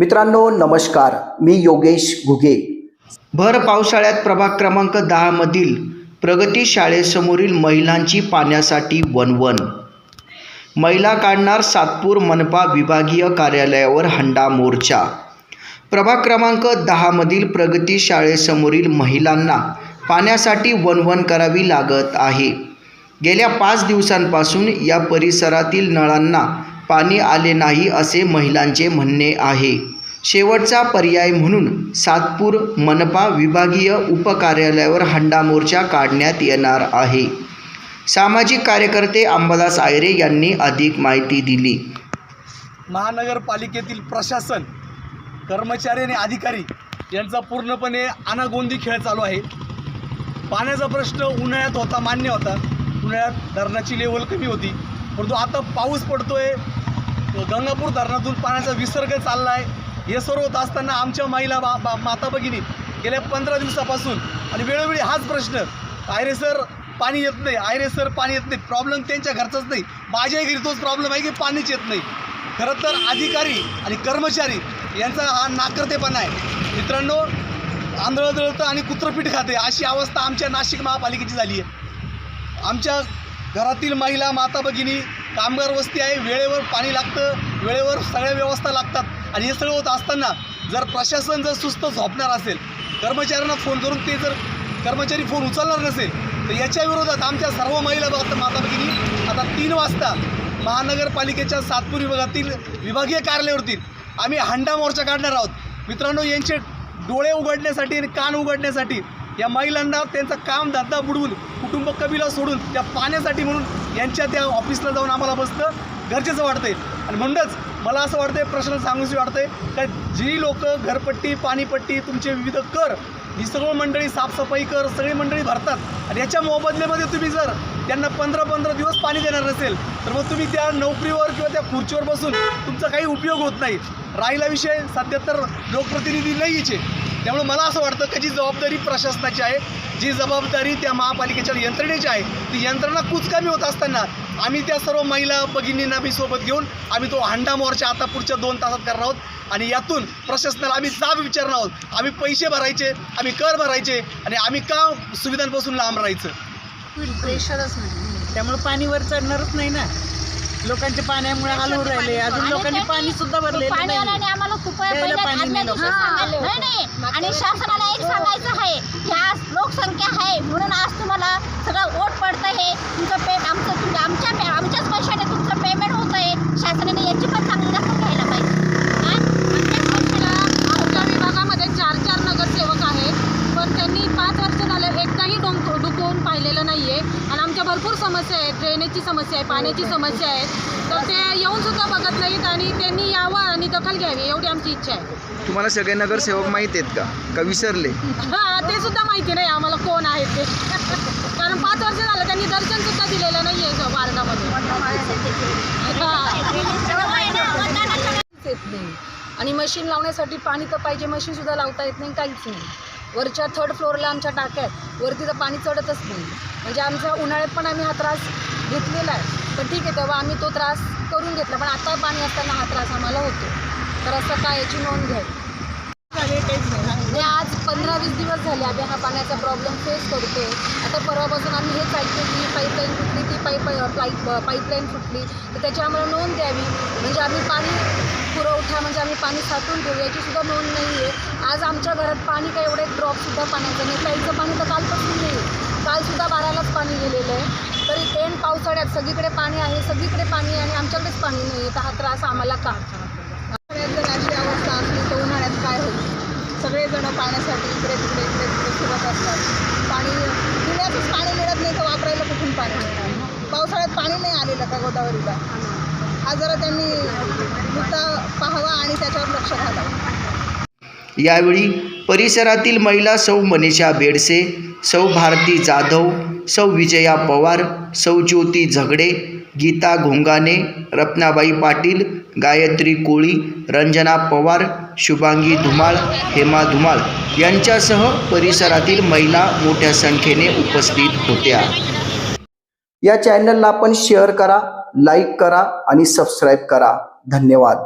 मित्रांनो नमस्कार. मी योगेश घुगे. भर पावसाळ्यात प्रभाग क्रमांक दहामधील प्रगती शाळेसमोरील महिलांची पाण्यासाठी वनवन महिला काढणार सातपूर मनपा विभागीय कार्यालयावर हंडा मोर्चा. प्रभाग क्रमांक दहामधील प्रगती शाळेसमोरील महिलांना पाण्यासाठी वनवन करावी लागत आहे. गेल्या पाच दिवसांपासून या परिसरातील नळांना पाणी आले नाही असे महिलांचे म्हणणे आहे. शेवटचा पर्याय म्हणून सातपूर मनपा विभागीय उपकार्यालयावर हंडा मोर्चा काढण्यात येणार आहे. सामाजिक कार्यकर्ते अंबादास आयरे यांनी अधिक माहिती दिली. महानगरपालिकेतील प्रशासन कर्मचारी आणि अधिकारी यांचा पूर्णपणे अनागोंदी खेळ चालू आहे. पाण्याचा प्रश्न उन्हाळ्यात होता मान्य होता. उन्हाळ्यात धरणाची लेवल कमी होती. परंतु आता पाऊस पडतोय गंगापूर धरणातून पाण्याचा विसर्ग चालला आहे हे सर्व होत असताना आमच्या महिला बा बा माता भगिनी गेल्या पंधरा दिवसापासून आणि वेळोवेळी हाच प्रश्न आयरे सर पाणी येत नाही. आयरे सर पाणी येत नाही. प्रॉब्लेम त्यांच्या घरचाच नाही. माझ्याही घरी तोच प्रॉब्लेम आहे की पाणीच येत नाही. खरं तर अधिकारी आणि कर्मचारी यांचा हा नाकर्तेपणा आहे. मित्रांनो आंधळं दळतं आणि कुत्रपीठ खाते अशी अवस्था आमच्या नाशिक महापालिकेची झाली आहे. आमच्या घरातील महिला माता भगिनी कामगार वस्ती आहे वेळेवर पाणी लागतं वेळेवर सगळ्या व्यवस्था लागतात. आणि हे सगळं होत असताना जर प्रशासन जर सुस्त झोपणार असेल कर्मचाऱ्यांना फोन करून ते जर कर्मचारी फोन उचलणार नसेल तर याच्या विरोधात आमच्या सर्व महिला बा- माता भगिनी आता तीन वाजता महानगरपालिकेच्या सातपूर विभागातील विभागीय कार्यालयावरती आम्ही हंडा मोर्चा काढणार आहोत. मित्रांनो यांचे डोळे उघडण्यासाठी आणि कान उघडण्यासाठी या महिलांना त्यांचं काम धंदा बुडवून कुटुंब कबिला सोडून त्या पाण्यासाठी म्हणून यांच्या त्या ऑफिसला जाऊन आम्हाला बसतं गरजेचं वाटतंय. आणि म्हणूनच मला असं वाटतंय प्रश्न सांगूशी वाटतंय का जी लोक घरपट्टी पाणीपट्टी तुमचे विविध कर ही सगळं मंडळी साफसफाई कर सगळी मंडळी भरतात. आणि याच्या मोबदल्यामध्ये तुम्ही जर त्यांना पंधरा पंधरा दिवस पाणी देणार नसेल तर मग तुम्ही त्या नोकरीवर किंवा त्या खुर्चीवर बसून तुमचा काही उपयोग होत नाही. राहिला विषय सध्या तर लोकप्रतिनिधी नाहीचे त्यामुळे मला असं वाटतं की जी जबाबदारी प्रशासनाची आहे जी जबाबदारी त्या महापालिकेच्या यंत्रणेची आहे ती यंत्रणा कुचकामी होत असताना आम्ही त्या सर्व महिला भगिनींना मी सोबत घेऊन आम्ही तो हांडा मोर्चा आता पुढच्या दोन तासात करणार आहोत. आणि यातून प्रशासनाला आम्ही जाब विचारणार आहोत. आम्ही पैसे भरायचे आम्ही कर भरायचे आणि आम्ही का सुविधांपासून लांब राहायचं? प्रेशरच नाही. त्यामुळे पाणीवर चढणारच नाही ना. लोकांच्या पाण्यामुळे हाल होऊ राहिले अजून लोकांनी पाणी सुद्धा भरलेलं पाणी आलं आणि नाही आम्हाला खूप प्यायला पाणी आणि शासनाला एक सांगायचं आहे की आज लोकसंख्या आहे म्हणून आज तुम्हाला सगळं वोट पडतं हे तुमचं पे आमचं तुमच्या आमच्या पे आमच्याच पैशाने तुमचं पेमेंट होतं आहे शासनाने याची पण चांगली दखल घ्यायला पाहिजे हा? आमच्याच पैशाला आमच्या विभागामध्ये चार चार नगरसेवक आहेत पण त्यांनी पाच वर्ष झाले एकदाही डोंक डुकवून पाहिलेलं नाही आहे आणि आमच्या भरपूर समस्या आहेत. ड्रेनेजची समस्या आहे पाण्याची समस्या आहे. तर ते येऊन सुद्धा बघत नाहीत आणि त्यांनी यावं आणि दखल घ्यावी एवढी आमची इच्छा आहे. तुम्हाला सगळे नगरसेवक माहीत आहेत का? का विसरले? हां ते सुद्धा माहिती नाही आम्हाला कोण आहेत ते. कारण पाच वर्ष झालं त्यांनी दर्शन सुद्धा दिलेलं नाही आहे येत नाही आणि मशीन लावण्यासाठी पाणी तर पाहिजे मशीन सुद्धा लावता येत नाही काहीच नाही. वरच्या थर्ड फ्लोअरला आमच्या टाक्यात वरती तर पाणी चढतच नाही. म्हणजे आमच्या उन्हाळ्यात पण आम्ही हा त्रास घेतलेला आहे. पण ठीक आहे तेव्हा आम्ही तो त्रास करून घेतला. पण आता पाणी असताना हा त्रास आम्हाला होतो. तर असं काय याची नोंद घ्यावी? आज पंधरा वीस दिवस झाले आम्ही हा पाण्याचा प्रॉब्लेम फेस करतोय. आता परवापासून आम्ही हेच ऐकतो की पाईपलाईन फुटली ती पाईप पाईप पाईपलाईन फुटली तर त्याची आम्हाला नोंद द्यावी. म्हणजे आम्ही पाणी पुरवठा म्हणजे आम्ही पाणी साठवून ठेवू याची सुद्धा नोंद नाही आहे आज आमच्या घरात पाणी काय एवढे ड्रॉपसुद्धा पाण्याचं नाही. प्यायचं पाणी तर कालपासून नाही. आहे कालसुद्धा बारालाच पाणी गेलेलं आहे. तरी ऐन पावसाळ्यात सगळीकडे पाणी आहे सगळीकडे पाणी आहे आणि आमच्याकडेच पाणी नाही आहे तर हा त्रास आम्हाला का सगळ्यात जर अशी अवस्था असली तर उन्हाळ्यात काय होईल सगळेजण पाण्यासाठी इकडे तिकडे इकडे तिकडे फिरत असतात. पाणी पिण्याचंच पाणी मिळत नाही तर वापरायला कुठून पाणी मिळणार? पावसाळ्यात पाणी नाही आलेलं का गोदावरीला? हा जरा त्यांनी मुद्दा पाहावा आणि त्याच्यावर लक्ष घालावं. यावेळी परिसरातील महिला सौ मनीषा बेडसे सौ भारती जाधव सौ विजया पवार सौ ज्योती झगडे गीता घोंगाने रत्नाबाई पाटील गायत्री कोळी रंजना पवार शुभांगी धुमाळ हेमा धुमाळ यांच्यासह परिसरातील महिला मोठ्या संख्येने उपस्थित होत्या. या चॅनलला आपण शेअर करा लाईक करा आणि सबस्क्राईब करा. धन्यवाद.